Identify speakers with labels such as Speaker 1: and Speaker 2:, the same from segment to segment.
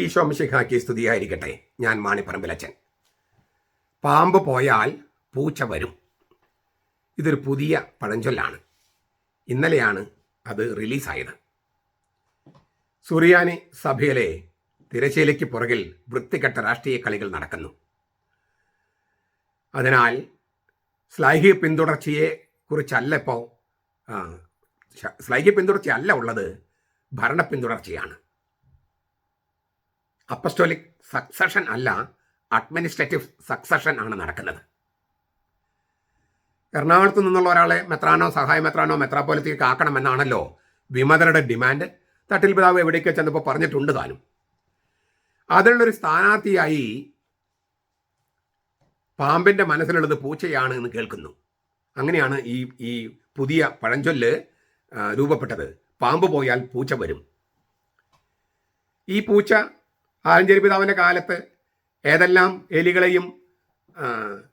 Speaker 1: ഈശോ മിശിഹാക്കി സ്തുതിയായിരിക്കട്ടെ ഞാൻ മാണിപ്പറമ്പിലച്ചൻ പാമ്പ് പോയാൽ പൂച്ച വരും. ഇതൊരു പുതിയ പഴഞ്ചൊല്ലാണ്. ഇന്നലെയാണ് അത് റിലീസായത്. സുറിയാനി സഭയിലെ തിരശ്ശീലയ്ക്ക് പുറകിൽ വൃത്തികെട്ട രാഷ്ട്രീയ കളികൾ നടക്കുന്നു. അതിനാൽ സ്ലൈഹി പിന്തുടർച്ചയെ കുറിച്ചല്ല ഇപ്പോൾ സ്ലൈഹി പിന്തുടർച്ചയല്ല ഉള്ളത് ഭരണ പിന്തുടർച്ചയാണ്. അപ്പസ്റ്റോലിക് സക്സഷൻ അല്ല അഡ്മിനിസ്ട്രേറ്റീവ് സക്സഷൻ ആണ് നടക്കുന്നത്. എറണാകുളത്ത് നിന്നുള്ള ഒരാളെ മെത്രാനോ സഹായ മെത്രാനോ മെത്രാപോലത്തേക്ക് ആക്കണമെന്നാണല്ലോ വിമതരുടെ ഡിമാൻഡ് തട്ടിൽ പിതാവ് എവിടേക്ക് ചെന്നപ്പോൾ പറഞ്ഞിട്ടുണ്ട് താനും. അതിനുള്ളൊരു സ്ഥാനാർത്ഥിയായി പാമ്പിന്റെ മനസ്സിലുള്ളത് പൂച്ചയാണ് എന്ന് കേൾക്കുന്നു. അങ്ങനെയാണ് ഈ ഈ പുതിയ പഴഞ്ചൊല്ല് രൂപപ്പെട്ടത്. പാമ്പ് പോയാൽ പൂച്ച വരും. ഈ പൂച്ച ആലഞ്ചേരി പിതാവിന്റെ കാലത്ത് ഏതെല്ലാം എലികളെയും ആ,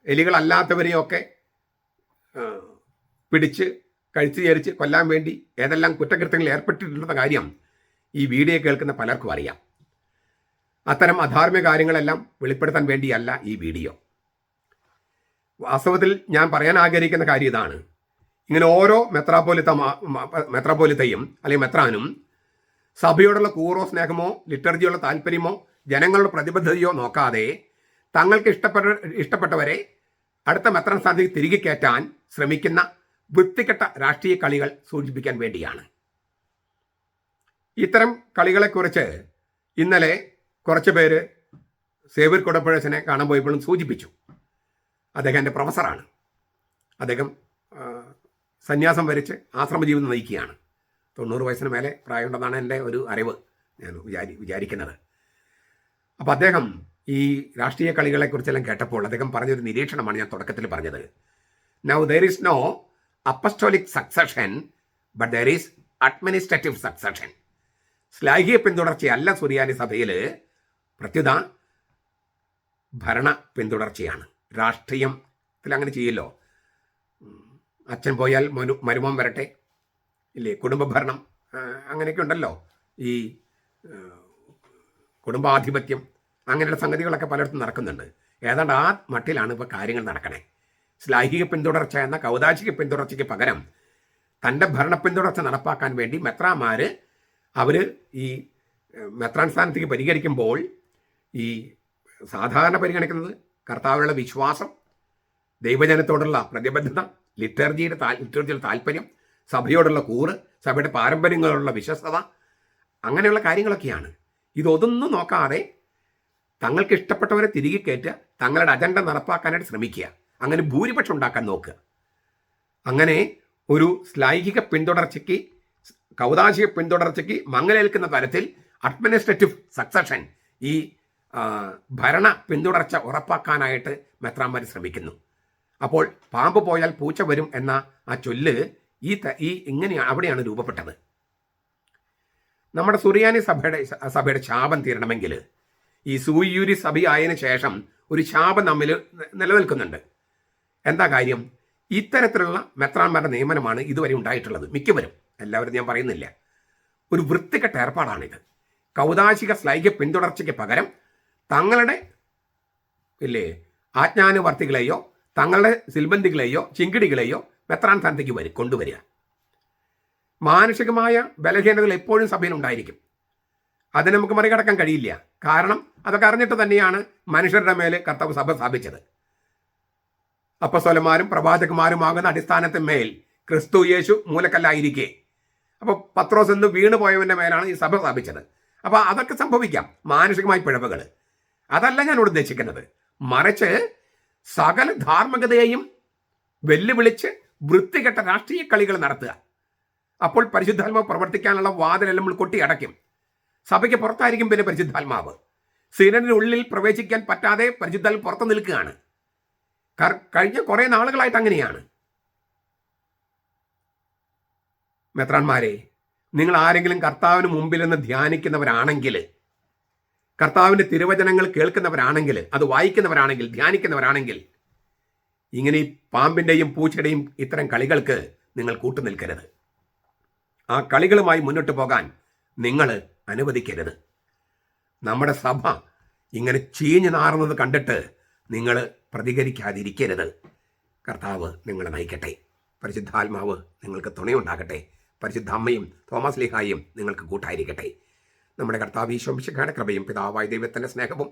Speaker 1: എലികളല്ലാത്തവരെയും ഒക്കെ പിടിച്ച് കഴിച്ചു ചേരിച്ച് കൊല്ലാൻ വേണ്ടി ഏതെല്ലാം കുറ്റകൃത്യങ്ങളിൽ ഏർപ്പെട്ടിട്ടുള്ള കാര്യം ഈ വീഡിയോ കേൾക്കുന്ന പലർക്കും അറിയാം. അത്തരം അധാർമ്മിക കാര്യങ്ങളെല്ലാം വെളിപ്പെടുത്താൻ വേണ്ടിയല്ല ഈ വീഡിയോ. വാസ്തവത്തിൽ ഞാൻ പറയാൻ ആഗ്രഹിക്കുന്ന കാര്യം ഇതാണ്. ഇങ്ങനെ ഓരോ മെത്രാപോലിത്ത മെത്രാപോലിത്തയും അല്ലെങ്കിൽ മെത്രാനും സഭയോടുള്ള കൂറോ സ്നേഹമോ ലിറ്റർജിയുള്ള താല്പര്യമോ ജനങ്ങളുടെ പ്രതിബദ്ധതയോ നോക്കാതെ തങ്ങൾക്ക് ഇഷ്ടപ്പെട്ട ഇഷ്ടപ്പെട്ടവരെ അടുത്ത മെത്രാൻ സ്ഥാനത്തേക്ക് തിരികെ കയറ്റാൻ ശ്രമിക്കുന്ന വൃത്തികെട്ട രാഷ്ട്രീയ കളികൾ സൂചിപ്പിക്കാൻ വേണ്ടിയാണ്. ഇത്തരം കളികളെക്കുറിച്ച് ഇന്നലെ കുറച്ച് പേര് സേവർ കൊടപ്പഴച്ചനെ കാണാൻ പോയപ്പോഴും സൂചിപ്പിച്ചു. അദ്ദേഹം എന്റെ പ്രൊഫസറാണ്. അദ്ദേഹം സന്യാസം വരച്ച് ആശ്രമജീവിതം നയിക്കുകയാണ്. തൊണ്ണൂറ് വയസ്സിന് മേലെ പ്രായമുണ്ടെന്നാണ് എന്റെ ഒരു അറിവ്. ഞാൻ വിചാരി വിചാരിക്കുന്നത്. അപ്പോൾ അദ്ദേഹം ഈ രാഷ്ട്രീയ കളികളെക്കുറിച്ചെല്ലാം കേട്ടപ്പോൾ അദ്ദേഹം പറഞ്ഞൊരു നിരീക്ഷണമാണ് ഞാൻ തുടക്കത്തിൽ പറഞ്ഞത്. Now there is no apostolic succession but there is administrative succession ശ്ലാഘിക പിന്തുടർച്ചയല്ല സുറിയാനി സഭയിൽ പ്രത്യുത ഭരണ പിന്തുടർച്ചയാണ്. രാഷ്ട്രീയത്തിൽ അങ്ങനെ ചെയ്യല്ലോ. അച്ഛൻ പോയാൽ മനു മരുമോൻ വരട്ടെ. ഇല്ലേ? കുടുംബഭരണം. അങ്ങനെയൊക്കെ ഉണ്ടല്ലോ. ഈ കുടുംബാധിപത്യം അങ്ങനെയുള്ള സംഗതികളൊക്കെ പലയിടത്തും നടക്കുന്നുണ്ട്. ഏതാണ്ട് ആ മട്ടിലാണ് ഇപ്പോൾ കാര്യങ്ങൾ നടക്കണേ. ശ്ലാഹിക പിന്തുടർച്ച എന്ന കൗതാശിക പിന്തുടർച്ചയ്ക്ക് പകരം തന്റെ ഭരണ പിന്തുടർച്ച നടപ്പാക്കാൻ വേണ്ടി മെത്രാമാർ അവർ ഈ മെത്രാൻ സ്ഥാനത്തേക്ക് പരിഹരിക്കുമ്പോൾ ഈ സാധാരണ പരിഗണിക്കുന്നത് കർത്താവിനുള്ള വിശ്വാസം ദൈവജനത്തോടുള്ള പ്രതിബദ്ധത ലിറ്റർജിയുടെ താ ലിറ്റർജിയുടെ താല്പര്യം സഭയോടുള്ള കൂറ് സഭയുടെ പാരമ്പര്യങ്ങളോടുള്ള വിശ്വസ്തത അങ്ങനെയുള്ള കാര്യങ്ങളൊക്കെയാണ്. ഇതൊന്നും നോക്കാതെ തങ്ങൾക്ക് ഇഷ്ടപ്പെട്ടവരെ തിരികെ കയറ്റുക തങ്ങളുടെ അജണ്ട നടപ്പാക്കാനായിട്ട് ശ്രമിക്കുക അങ്ങനെ ഭൂരിപക്ഷം ഉണ്ടാക്കാൻ നോക്കുക. അങ്ങനെ ഒരു ശ്ലൈഹിക പിന്തുടർച്ചയ്ക്ക് കൗതാശിക പിന്തുടർച്ചയ്ക്ക് മങ്ങലേൽക്കുന്ന തരത്തിൽ അഡ്മിനിസ്ട്രേറ്റീവ് സക്സഷൻ ഈ ഭരണ പിന്തുടർച്ച ഉറപ്പാക്കാനായിട്ട് മെത്രാന്മാർ ശ്രമിക്കുന്നു. അപ്പോൾ പാമ്പ് പോയാൽ പൂച്ച വരും എന്ന ആ ചൊല്ല് ഈ ഈ ഇങ്ങനെയാണ് അവിടെയാണ് രൂപപ്പെട്ടത്. നമ്മുടെ സുറിയാനി സഭയുടെ സഭയുടെ ശാപം തീരണമെങ്കിൽ ഈ സൂയൂരി സഭ ആയതിനു ശേഷം ഒരു ശാപം നമ്മിൽ നിലനിൽക്കുന്നുണ്ട്. എന്താ കാര്യം? ഇത്തരത്തിലുള്ള മെത്രാന്മാരുടെ നിയമനമാണ് ഇതുവരെ ഉണ്ടായിട്ടുള്ളത്. മിക്കവരും എല്ലാവരും ഞാൻ പറയുന്നില്ല. ഒരു വൃത്തികെട്ട ഏർപ്പാടാണിത്. കൗതാശിക സ്ലൈക പിന്തുടർച്ചയ്ക്ക് പകരം തങ്ങളുടെ ഇല്ലേ ആജ്ഞാനുവർത്തികളെയോ തങ്ങളുടെ സിൽബന്ധികളെയോ ചിങ്കിടികളെയോ മെത്രാൻ സ്ഥാനത്തേക്ക് വരും കൊണ്ടുവരിക. മാനുഷികമായ ബലഹീനതകൾ എപ്പോഴും സഭയിൽ ഉണ്ടായിരിക്കും. അതിനെ നമുക്ക് മറികടക്കാൻ കഴിയില്ല. കാരണം അതൊക്കെ അറിഞ്ഞിട്ട് തന്നെയാണ് മനുഷ്യരുടെ മേലെ കർത്താവ് സഭ സ്ഥാപിച്ചത്. അപ്പസ്വലന്മാരും പ്രവാചകന്മാരുമാകുന്ന അടിസ്ഥാനത്തിന്മേൽ ക്രിസ്തു യേശു മൂലക്കല്ലായിരിക്കെ. അപ്പോൾ പത്രോസ് എന്ന് വീണ് പോയവന്റെ മേലാണ് ഈ സഭ സ്ഥാപിച്ചത്. അപ്പോൾ അതൊക്കെ സംഭവിക്കാം. മാനസികമായ പിഴവുകൾ. അതല്ല ഞാൻ ഉദ്ദേശിക്കുന്നത്. മറിച്ച് സകല ധാർമ്മികതയെയും വെല്ലുവിളിച്ച് വൃത്തികെട്ട രാഷ്ട്രീയ കളികൾ നടത്തുക. അപ്പോൾ പരിശുദ്ധാത്മാവ് പ്രവർത്തിക്കാനുള്ള വാതിലെല്ലാം നമ്മൾ കൊട്ടി അടയ്ക്കും. സഭയ്ക്ക് പുറത്തായിരിക്കും പിന്നെ പരിശുദ്ധാത്മാവ്. സീനനുള്ളിൽ പ്രവേശിക്കാൻ പറ്റാതെ പരിശുദ്ധാത്മ പുറത്ത് നിൽക്കുകയാണ്. കഴിഞ്ഞ കുറേ നാളുകളായിട്ട് അങ്ങനെയാണ്. മെത്രാന്മാരെ നിങ്ങൾ ആരെങ്കിലും കർത്താവിന് മുമ്പിൽ നിന്ന് ധ്യാനിക്കുന്നവരാണെങ്കിൽ കർത്താവിന്റെ തിരുവചനങ്ങൾ കേൾക്കുന്നവരാണെങ്കിൽ അത് വായിക്കുന്നവരാണെങ്കിൽ ധ്യാനിക്കുന്നവരാണെങ്കിൽ ഇങ്ങനെ ഈ പാമ്പിന്റെയും പൂച്ചയുടെയും ഇത്തരം കളികൾക്ക് നിങ്ങൾ കൂട്ടുനിൽക്കരുത് ആ കളികളുമായി മുന്നോട്ട് പോകാൻ നിങ്ങൾ അനുവദിക്കരുത്. നമ്മുടെ സഭ ഇങ്ങനെ ചീഞ്ഞു നാറുന്നത് കണ്ടിട്ട് നിങ്ങൾ പ്രതികരിക്കാതിരിക്കരുത്. കർത്താവ് നിങ്ങളെ നയിക്കട്ടെ. പരിശുദ്ധാത്മാവ് നിങ്ങൾക്ക് തുണയുണ്ടാകട്ടെ. പരിശുദ്ധ അമ്മയും തോമസ് ലിഹായും നിങ്ങൾക്ക് കൂട്ടായിരിക്കട്ടെ. നമ്മുടെ കർത്താവ് ഈശോമിശിഖായുടെ കൃപയും പിതാവായ ദൈവത്തിന്റെ സ്നേഹവും